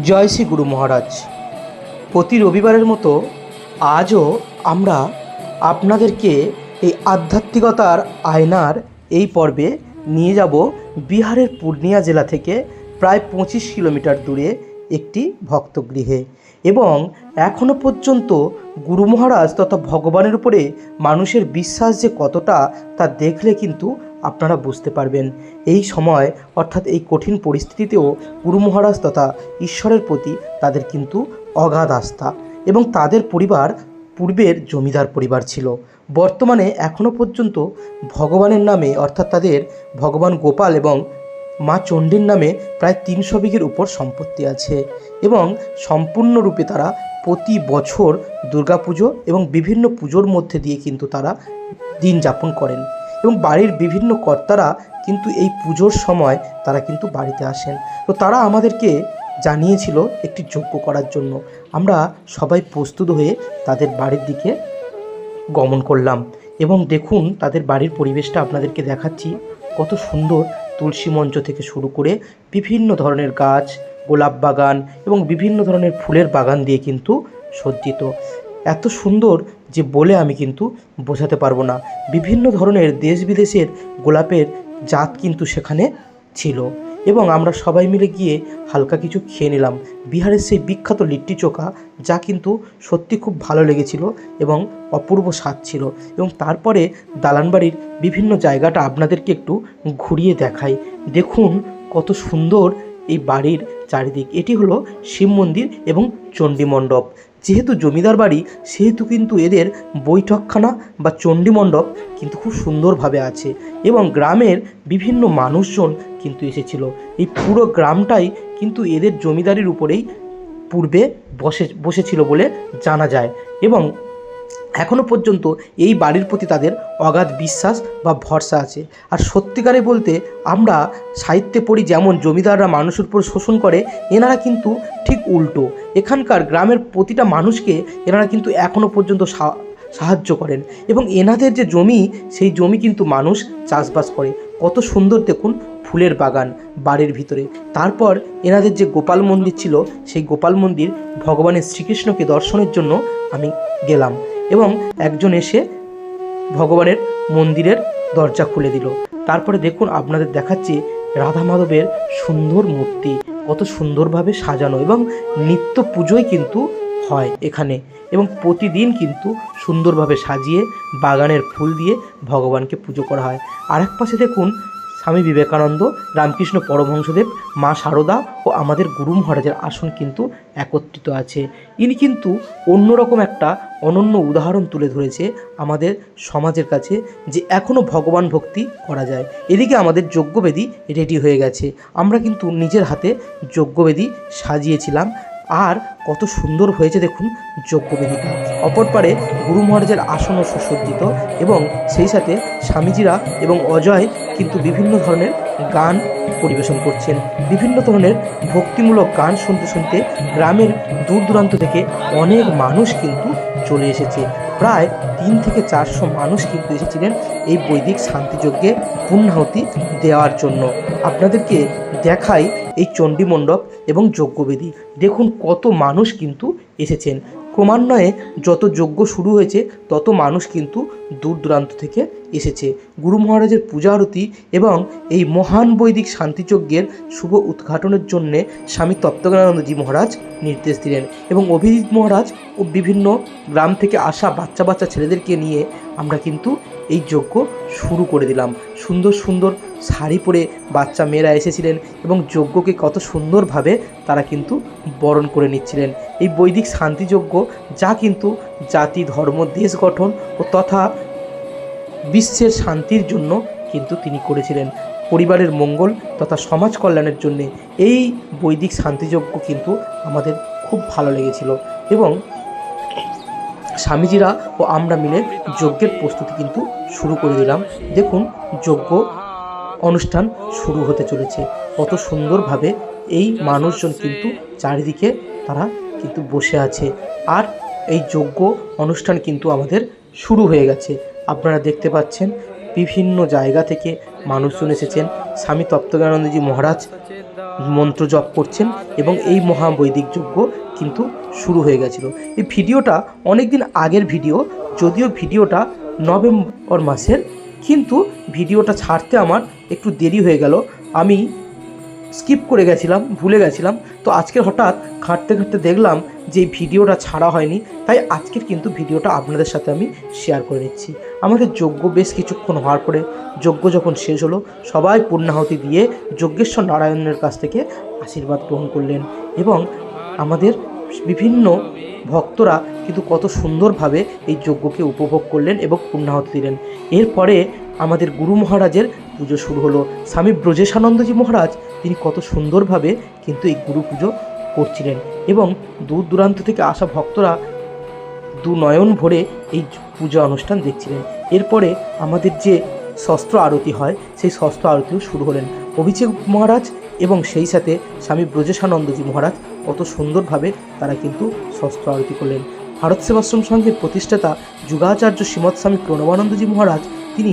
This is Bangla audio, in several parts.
জয় শ্রী গুরু মহারাজ। প্রতি রবিবারের মতো আজও আমরা আপনাদেরকে এই আধ্যাত্মিকতার আয়নার এই পর্বে নিয়ে যাব বিহারের পূর্ণিয়া জেলা থেকে প্রায় পঁচিশ কিলোমিটার দূরে একটি ভক্তগৃহে এবং এখনও পর্যন্ত গুরু মহারাজ তথা ভগবানের উপরে মানুষের বিশ্বাস যে কতটা তা দেখলে কিন্তু আপনারা বুঝতে পারবেন। এই সময়, অর্থাৎ এই কঠিন পরিস্থিতিতেও গুরু মহারাজ তথা ঈশ্বরের প্রতি তাদের কিন্তু অগাধ আস্থা এবং তাদের পরিবার পূর্বের জমিদার পরিবার ছিল। বর্তমানে এখনও পর্যন্ত ভগবানের নামে, অর্থাৎ তাদের ভগবান গোপাল এবং মা চণ্ডীর নামে প্রায় তিনশো বিঘের উপর সম্পত্তি আছে এবং সম্পূর্ণরূপে তারা প্রতি বছর দুর্গাপুজো এবং বিভিন্ন পুজোর মধ্যে দিয়ে কিন্তু তারা দিন যাপন করেন। এবং বাড়ির বিভিন্ন কর্তারা কিন্তু এই পুজোর সময় তারা কিন্তু বাড়িতে আসেন। তো তারা আমাদেরকে জানিয়েছিল একটি যজ্ঞ করার জন্য। আমরা সবাই প্রস্তুত হয়ে তাদের বাড়ির দিকে গমন করলাম এবং দেখুন তাদের বাড়ির পরিবেশটা আপনাদেরকে দেখাচ্ছি। কত সুন্দর তুলসী মঞ্চ থেকে শুরু করে বিভিন্ন ধরনের গাছ, গোলাপ বাগান এবং বিভিন্ন ধরনের ফুলের বাগান দিয়ে কিন্তু সজ্জিত। এত সুন্দর যে বলে আমি কিন্তু বোঝাতে পারব না। বিভিন্ন ধরনের দেশ বিদেশের গোলাপের জাত কিন্তু সেখানে ছিল এবং আমরা সবাই মিলে গিয়ে হালকা কিছু খেয়ে নিলাম। বিহারের সেই বিখ্যাত লিট্টি চোখা যা কিন্তু সত্যি খুব ভালো লেগেছিল এবং অপূর্ব স্বাদ ছিল এবং তারপরে দালানবাড়ির বিভিন্ন জায়গাটা আপনাদেরকে একটু ঘুরিয়ে দেখাই। দেখুন কত সুন্দর এই বাড়ির চারিদিক। এটি হলো শিব মন্দির এবং চণ্ডী মণ্ডপ। যেহেতু জমিদার বাড়ি, সেহেতু কিন্তু এদের বৈঠকখানা বা চণ্ডী মণ্ডপ কিন্তু খুব সুন্দরভাবে আছে এবং গ্রামের বিভিন্ন মানুষজন কিন্তু এসেছিল। এই পুরো গ্রামটাই কিন্তু এদের জমিদারির উপরেই পূর্বে বসে, বসেছিল বলে জানা যায় এবং এখনও পর্যন্ত এই বাড়ির প্রতি তাদের অগাধ বিশ্বাস বা ভরসা আছে। আর সত্যিকারে বলতে আমরা সাহিত্যে পড়ি যেমন জমিদাররা মানুষের উপর শোষণ করে, এনারা কিন্তু উল্টো। এখানকার গ্রামের প্রতিটা মানুষকে এনারা কিন্তু এখনও পর্যন্ত সাহায্য করেন এবং এনাদের যে জমি, সেই জমি কিন্তু মানুষ চাষবাস করে। কত সুন্দর দেখুন ফুলের বাগান বাড়ির ভিতরে। তারপর এনাদের যে গোপাল মন্দির ছিল, সেই গোপাল মন্দির ভগবানের শ্রীকৃষ্ণকে দর্শনের জন্য আমি গেলাম এবং একজন এসে ভগবানের মন্দিরের দরজা খুলে দিল। তারপরে দেখুন আপনাদের দেখাচ্ছি রাধা মাধবের সুন্দর মূর্তি। কত সুন্দরভাবে সাজানো এবং নিত্য পুজোই কিন্তু হয় এখানে এবং প্রতিদিন কিন্তু সুন্দরভাবে সাজিয়ে বাগানের ফুল দিয়ে ভগবানকে পুজো করা হয়। আর এক পাশে দেখুন স্বামী বিবেকানন্দ, রামকৃষ্ণ পরমহংসদেব, মা শারদা ও আমাদের গুরু মহারাজের আসন কিন্তু একত্রিত আছে। ইনি কিন্তু অন্যরকম একটা অনন্য উদাহরণ তুলে ধরেছে আমাদের সমাজের কাছে যে এখনও ভগবান ভক্তি করা যায়। এদিকে আমাদের যজ্ঞবেদী রেডি হয়ে গেছে। আমরা কিন্তু নিজের হাতে যজ্ঞবেদী সাজিয়েছিলাম। আর কত সুন্দর হয়েছে দেখুন যজ্ঞবেদীটা অপর পারে গুরু মহারাজের আসনও সুসজ্জিত এবং সেই সাথে স্বামীজিরা এবং অজয় কিন্তু বিভিন্ন ধরনের গান পরিবেশন করছেন। বিভিন্ন ধরনের ভক্তিমূলক গান শুনতে শুনতে গ্রামের দূর দূরান্ত থেকে অনেক মানুষ কিন্তু চলে এসেছে। প্রায় তিন থেকে চারশো মানুষ কিন্তু এসেছিলেন এই বৈদিক শান্তিযজ্ঞে পূর্ণাহুতি দেওয়ার জন্য। আপনাদেরকে দেখাই এই চণ্ডী মণ্ডপ এবং যজ্ঞবেদী। দেখুন কত মানুষ কিন্তু এসেছেন। ক্রমান্বয়ে যত যজ্ঞ শুরু হয়েছে, তত মানুষ কিন্তু দূর দূরান্ত থেকে এসেছে। গুরু মহারাজের পূজা আরতি এবং এই মহান বৈদিক শান্তিযজ্ঞের শুভ উদ্ঘাটনের জন্যে স্বামী তপ্তজ্ঞানানন্দজি মহারাজ নির্দেশ দিলেন এবং অভিজিৎ মহারাজ ও বিভিন্ন গ্রাম থেকে আসা বাচ্চা বাচ্চা ছেলেদেরকে নিয়ে আমরা কিন্তু এই যজ্ঞ শুরু করে দিলাম। সুন্দর সুন্দর শাড়ি পরে বাচ্চা মেয়েরা এসেছিলেন এবং যজ্ঞকে কত সুন্দরভাবে তারা কিন্তু বরণ করে নিচ্ছিলেন। এই বৈদিক শান্তিযজ্ঞ যা কিন্তু জাতি, ধর্ম, দেশ গঠন ও তথা বিশ্বের শান্তির জন্য কিন্তু তিনি করেছিলেন। পরিবারের মঙ্গল তথা সমাজ কল্যাণের জন্যে এই বৈদিক শান্তিযজ্ঞ কিন্তু আমাদের খুব ভালো লেগেছিল এবং স্বামীজিরা ও আমরা মিলে যজ্ঞের প্রস্তুতি কিন্তু শুরু করে দিলাম। দেখুন, যজ্ঞ অনুষ্ঠান শুরু হতে চলেছে। কত সুন্দরভাবে এই মানুষজন কিন্তু চারিদিকে তারা কিন্তু বসে আছে। আর এই যজ্ঞ অনুষ্ঠান কিন্তু আমাদের শুরু হয়ে গেছে। আপনারা দেখতে পাচ্ছেন বিভিন্ন জায়গা থেকে মানুষজন এসেছেন। স্বামী তপ্তজ্ঞানন্দজি মহারাজ মন্ত্র জপ করছেন এবং এই মহাবৈদিক যজ্ঞ কিন্তু শুরু হয়ে গেছিল। এই ভিডিওটা অনেক দিন আগের ভিডিও, যদিও ভিডিওটা নভেম্বর মাসের কিন্তু ভিডিওটা ছাড়তে আমার একটু দেরি হয়ে গেল। আমি স্কিপ করে গেছিলাম, ভুলে গেছিলাম। তো আজকে হঠাৎ ঘাঁটতে ঘাঁটতে দেখলাম যে ভিডিওটা ছাড়া হয়নি, তাই আজকের কিন্তু ভিডিওটা আপনাদের সাথে আমি শেয়ার করে নিচ্ছি। আমাদের যজ্ঞ বেশ কিছুক্ষণ হওয়ার পরে যজ্ঞ যখন শেষ হলো, সবাই পূর্ণাহুতি দিয়ে যজ্ঞেশ্বর নারায়ণের কাছ থেকে আশীর্বাদ গ্রহণ করলেন এবং আমাদের বিভিন্ন ভক্তরা কিন্তু কত সুন্দরভাবে এই যজ্ঞকে উপভোগ করলেন এবং পূর্ণাহুতি দিলেন। এরপরে আমাদের গুরু মহারাজের পুজো শুরু হলো। স্বামী ব্রজেশানন্দজি মহারাজ তিনি কত সুন্দরভাবে কিন্তু এই গুরু পুজো করছিলেন এবং দূর দূরান্ত থেকে আসা ভক্তরা দু নয়ন ভরে এই পূজা অনুষ্ঠান দেখছিলেন। এরপরে আমাদের যে শস্ত্র আরতি হয়, সেই শস্ত্র আরতিও শুরু হলেন। অভিষেক মহারাজ এবং সেই সাথে স্বামী ব্রজেশানন্দজি মহারাজ কত সুন্দরভাবে তারা কিন্তু শস্ত্র আরতি করলেন। ভারত সেবাশ্রম সংঘের প্রতিষ্ঠাতা যুগাচার্য শ্রীমৎ স্বামী প্রণবানন্দজি মহারাজ, তিনি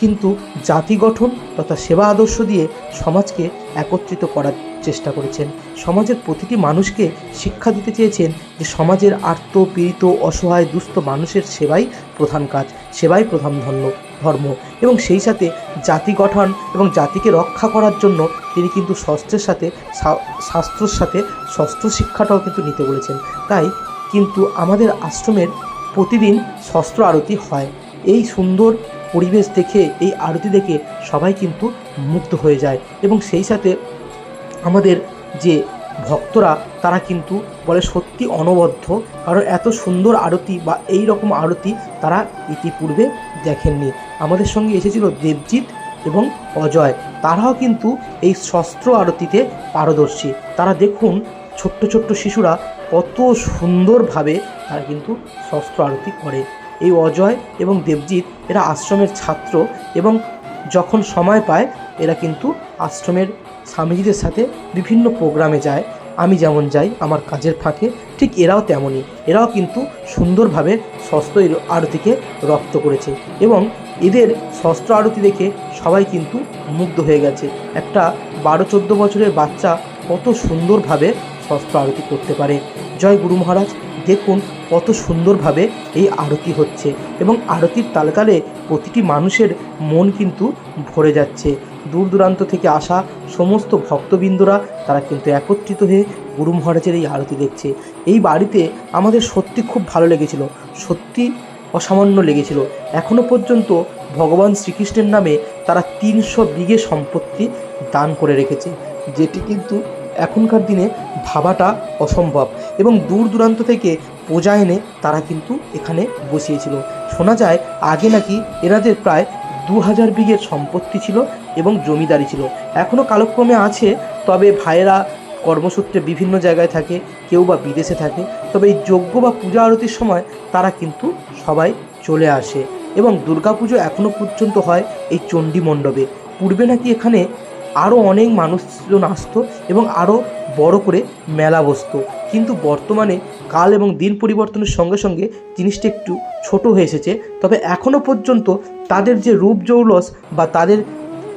কিন্তু জাতি গঠন তথা সেবা আদর্শ দিয়ে সমাজকে একত্রিত করার চেষ্টা করেছেন। সমাজের প্রতিটি মানুষকে শিক্ষা দিতে চেয়েছেন যে সমাজের আর্ত পীড়িত অসহায়, দুস্থ মানুষের সেবাই প্রধান কাজ, সেবাই প্রধান ধর্ম। ধর্ম এবং সেই সাথে জাতি গঠন এবং জাতিকে রক্ষা করার জন্য তিনি কিন্তু শস্ত্রের সাথে শাস্ত্রর সাথে শস্ত্র শিক্ষাটাও কিন্তু নিতে বলেছেন। তাই কিন্তু আমাদের আশ্রমের প্রতিদিন শস্ত্র আরতি হয়। এই সুন্দর পরিবেশ দেখে, এই আরতি দেখে সবাই কিন্তু মুগ্ধ হয়ে যায় এবং সেই সাথে আমাদের যে ভক্তরা, তারা কিন্তু বলে সত্যি অনবদ্য। কারণ এত সুন্দর আরতি বা এই রকম আরতি তারা ইতিপূর্বে দেখেননি। আমাদের সঙ্গে এসেছিল দেবজিৎ এবং অজয়। তারাও কিন্তু এই শস্ত্র আরতিতে পারদর্শী। তারা দেখুন, ছোট্ট ছোট্ট শিশুরা কত সুন্দরভাবে তারা কিন্তু শস্ত্র আরতি করে। এই অজয় এবং দেবজিৎ এরা আশ্রমের ছাত্র এবং যখন সময় পায়, এরা কিন্তু আশ্রমের স্বামীজিদের সাথে বিভিন্ন প্রোগ্রামে যায়। আমি যেমন যাই, আমার কাজের ফাঁকে, ঠিক এরাও তেমনই। এরাও কিন্তু সুন্দরভাবে শস্ত্র আরতিকে রপ্ত করেছে এবং এদের শস্ত্র আরতি দেখে সবাই কিন্তু মুগ্ধ হয়ে গেছে। একটা বারো চোদ্দ বছরের বাচ্চা কত সুন্দরভাবে শস্ত্র আরতি করতে পারে। জয় গুরু মহারাজ, দেখুন কত সুন্দরভাবে এই আরতি হচ্ছে এবং আরতির তালে তালে প্রতিটি মানুষের মন কিন্তু ভরে যাচ্ছে। দূর দূরান্ত থেকে আসা সমস্ত ভক্তবৃন্দরা, তারা কিন্তু একত্রিত হয়ে গুরু মহারাজের এই আরতি দেখছে। এই বাড়িতে আমাদের সত্যি খুব ভালো লেগেছিল। সত্যি অসামান্য লেগেছিল। এখনও পর্যন্ত ভগবান শ্রীকৃষ্ণের নামে তারা তিনশো বিঘে সম্পত্তি দান করে রেখেছে, যেটি কিন্তু এখনকার দিনে ভাবাটা অসম্ভব এবং দূর দূরান্ত থেকে প্রজা এনে তারা কিন্তু এখানে বসিয়েছিল। শোনা যায়, আগে নাকি এনাদের প্রায় দু হাজার বিঘের সম্পত্তি ছিল এবং জমিদারি ছিল। এখনও কালক্রমে আছে, তবে ভাইয়েরা কর্মসূত্রে বিভিন্ন জায়গায় থাকে, কেউ বা বিদেশে থাকে, তবে এই যজ্ঞ বা পূজা আরতির সময় তারা কিন্তু সবাই চলে আসে এবং দুর্গাপুজো এখনও পর্যন্ত হয় এই চণ্ডী মণ্ডপে। পূর্বে নাকি এখানে আরও অনেক মানুষজন আসতো এবং আরও বড় করে মেলা বসতো। কিন্তু বর্তমানে কাল এবং দিন পরিবর্তনের সঙ্গে সঙ্গে জিনিসটা একটু ছোট হয়ে এসেছে। তবে এখনও পর্যন্ত তাদের যে রূপ জৌলস বা তাদের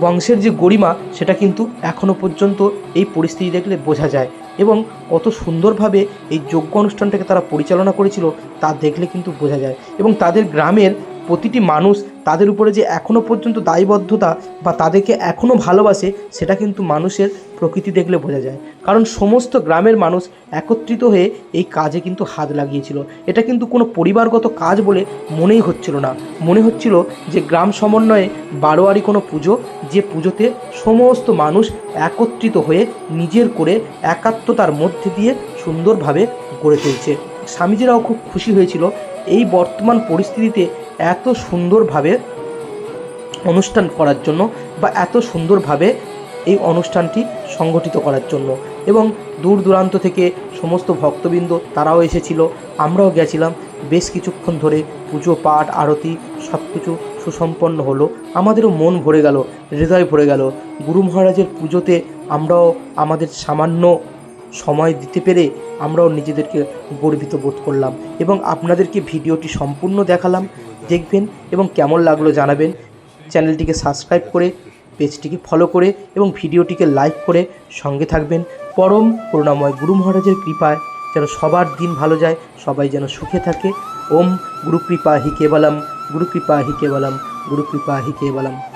বংশের যে গরিমা, সেটা কিন্তু এখনও পর্যন্ত এই পরিস্থিতি দেখলে বোঝা যায়। এবং কত সুন্দরভাবে এই যজ্ঞ অনুষ্ঠানটাকে তারা পরিচালনা করেছিল, তা দেখলে কিন্তু বোঝা যায়। এবং তাদের গ্রামের প্রতিটি মানুষ তাদের উপরে যে এখনও পর্যন্ত দায়বদ্ধতা বা তাদেরকে এখনও ভালোবাসে, সেটা কিন্তু মানুষের প্রকৃতি দেখলে বোঝা যায়। কারণ সমস্ত গ্রামের মানুষ একত্রিত হয়ে এই কাজে কিন্তু হাত লাগিয়েছিল। এটা কিন্তু কোনো পরিবারগত কাজ বলে মনেই হচ্ছিল না। মনে হচ্ছিল যে গ্রাম সমন্বয়ে বারোয়ারি কোনো পুজো, যে পুজোতে সমস্ত মানুষ একত্রিত হয়ে নিজের করে একাত্মতার মধ্যে দিয়ে সুন্দরভাবে গড়ে তুলছে। স্বামীজিরাও খুব খুশি হয়েছিল। এই বর্তমান পরিস্থিতিতে এত সুন্দরভাবে অনুষ্ঠান করার জন্য বা এত সুন্দরভাবে এই অনুষ্ঠানটি সংগঠিত করার জন্য। এবং দূর দূরান্ত থেকে সমস্ত ভক্তবৃন্দ তারাও এসেছিল, আমরাও গেছিলাম। বেশ কিছুক্ষণ ধরে পুজো, পাঠ, আরতি সব কিছু সুসম্পন্ন হলো। আমাদেরও মন ভরে গেল, হৃদয় ভরে গেল। গুরু মহারাজের পুজোতে আমরাও আমাদের সামান্য সময় দিতে পেরে আমরাও নিজেদেরকে গর্বিত বোধ করলাম। এবং আপনাদেরকে ভিডিওটি সম্পূর্ণ দেখালাম। দেখবেন এবং কেমন লাগল জানাবেন। চ্যানেলটিকে সাবস্ক্রাইব করে, পেজটিকে ফলো করে এবং ভিডিওটিকে লাইক করে সঙ্গে থাকবেন। পরম করুণাময় গুরু মহারাজের কৃপায় যেন সবার দিন ভালো যায়, সবাই যেন সুখে থাকে। ওম গুরু কৃপা হি কেবলম, গুরু হি কেবলম কৃপা হি কেবলম।